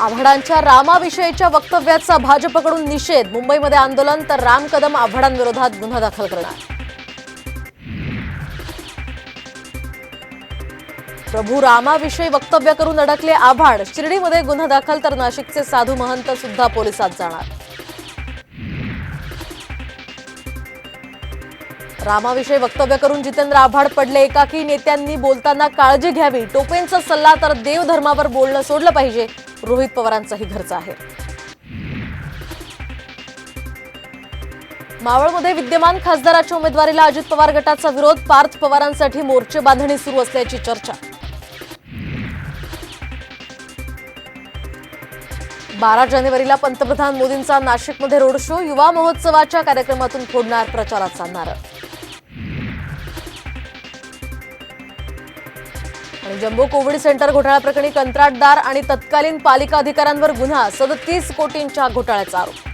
आव्हाडांच्या रामाविषयीच्या वक्तव्याचा भाजपकडून निषेध. मुंबईमध्ये आंदोलन तर राम कदम आव्हाडांविरोधात गुन्हा दाखल करणार. प्रभू रामाविषयी वक्तव्य करून अडकले आव्हाड. शिर्डीमध्ये गुन्हा दाखल तर नाशिकचे साधू महंत सुद्धा पोलिसात जाणार. रामाविषयी वक्तव्य करून जितेंद्र आव्हाड पडले. एकाकी नेत्यांनी बोलताना काळजी घ्यावी. टोपेंचा सल्ला तर देवधर्मावर बोलणं सोडलं पाहिजे. रोहित पवारांचाही घरचा आहे. मावळमध्ये विद्यमान खासदाराच्या उमेदवारीला अजित पवार गटाचा विरोध. पार्थ पवारांसाठी मोर्चे बांधणी सुरू असल्याची चर्चा. बारा जानेवारीला पंतप्रधान मोदींचा नाशिकमध्ये रोड शो. युवा महोत्सवाच्या कार्यक्रमातून फोडणार प्रचाराचा नारळ. आणि जम्बो कोविड सेंटर घोटाळा प्रकरणी कंत्राटदार आणि तत्कालीन पालिका अधिकाऱ्यांवर गुन्हा सदतीस कोटींच्या घोटाळ्याचा आरोप.